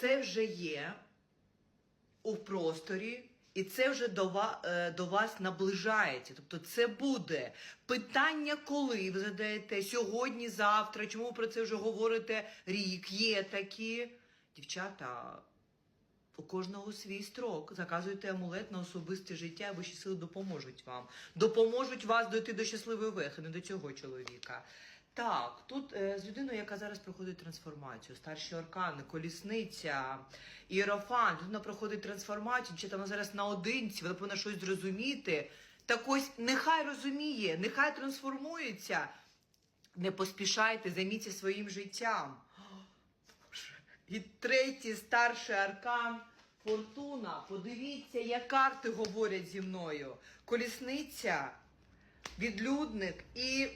це вже є у просторі, і це вже до вас, до вас наближається. Тобто це буде питання, коли ви задаєте сьогодні, завтра, чому ви про це вже говорите рік, є такі. Дівчата, у кожного свій строк. Заказуйте амулет на особисте життя, вищі сили допоможуть вам. Допоможуть вас дойти до щасливої вехи, не до цього чоловіка. Так, тут е, з людиною, яка зараз проходить трансформацію, старші аркани, колісниця, іерофант, вона проходить трансформацію, чи там зараз наодинці, вона повинна щось зрозуміти. Так ось нехай розуміє, нехай трансформується. Не поспішайте, займіться своїм життям. І третій старший аркан Фортуна. Подивіться, як карти говорять зі мною. Колісниця, відлюдник і.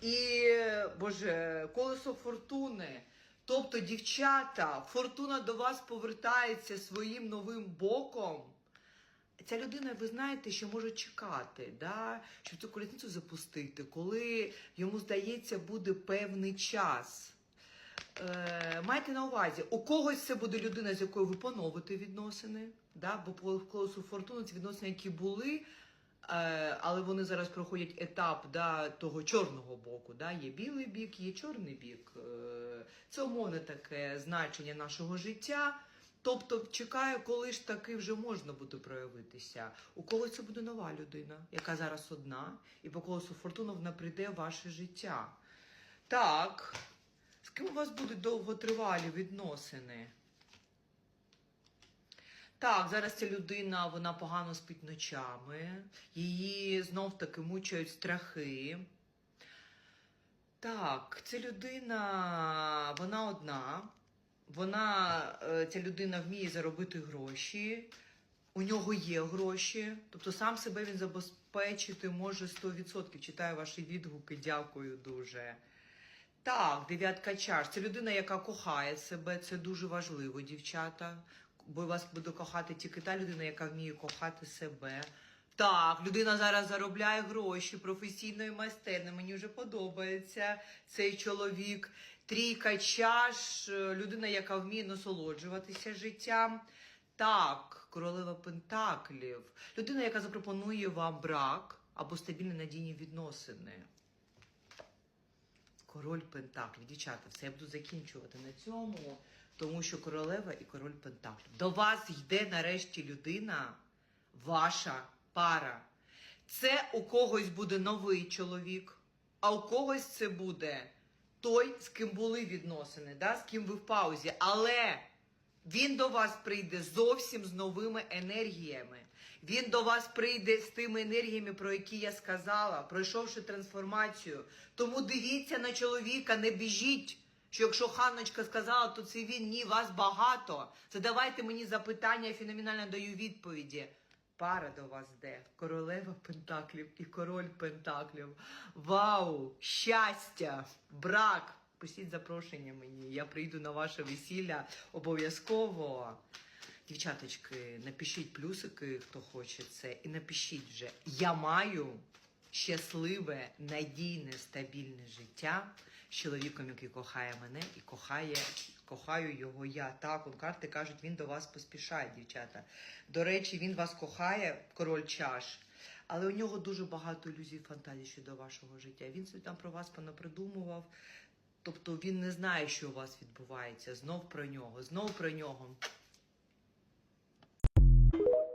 І, Боже, колесо фортуни. Тобто, дівчата, фортуна до вас повертається своїм новим боком. Ця людина, ви знаєте, що може чекати, да? щоб цю колісницю запустити, коли йому здається, буде певний час. Е, майте на увазі, у когось це буде людина, з якою ви поновите відносини, да? бо по колесу фортуни це відносини, які були, але вони зараз проходять етап да, того чорного боку. Да? Є білий бік, є чорний бік. Е, це умовне таке значення нашого життя. Тобто чекаю, коли ж таки вже можна буде проявитися. У когось це буде нова людина, яка зараз одна, і по колесу фортуни вона прийде в ваше життя. Так, з ким у вас будуть довготривалі відносини? Так, зараз ця людина вона погано спить ночами, її знов таки мучають страхи. Так, ця людина, вона одна. Вона, е, ця людина вміє заробити гроші, у нього є гроші, тобто сам себе він забезпечити може 100%. Читаю ваші відгуки, дякую дуже. Так, дев'ятка чаш. Це людина, яка кохає себе, це дуже важливо, дівчата. Бо вас буде кохати тільки та людина, яка вміє кохати себе. Так, людина зараз заробляє гроші професійно і майстерно. Мені вже подобається цей чоловік. Трійка чаш, е, людина, яка вміє насолоджуватися життям. Так, королева Пентаклів. Людина, яка запропонує вам брак або стабільні надійні відносини. Король Пентаклів. Дівчата, все я буду закінчувати на цьому, тому що королева і король Пентаклів. До вас йде нарешті людина, ваша пара. Це у когось буде новий чоловік, а у когось це буде той, з ким були відносини, да? з ким ви в паузі. Але він до вас прийде зовсім з новими енергіями. Він до вас прийде з тими енергіями, про які я сказала, пройшовши трансформацію. Тому дивіться на чоловіка, не біжіть. Що якщо Ханночка сказала, то це він ні, вас багато. Задавайте мені запитання, я феноменально даю відповіді. Пара до вас йде. Королева Пентаклів і король Пентаклів. Вау! Щастя! Брак! Пишіть запрошення мені. Я прийду на ваше весілля обов'язково. Дівчаточки, напишіть плюсики, хто хоче це, і напишіть вже. Я маю щасливе, надійне, стабільне життя з чоловіком, який кохає мене і кохає, кохаю його я. Так, он карти кажуть, він до вас поспішає, дівчата. До речі, він вас кохає, король чаш. Але у нього дуже багато ілюзій фантазій щодо вашого життя. Він собі там про вас понапридумував. Тобто він не знає, що у вас відбувається. Знов про нього, знов про нього. Thank you.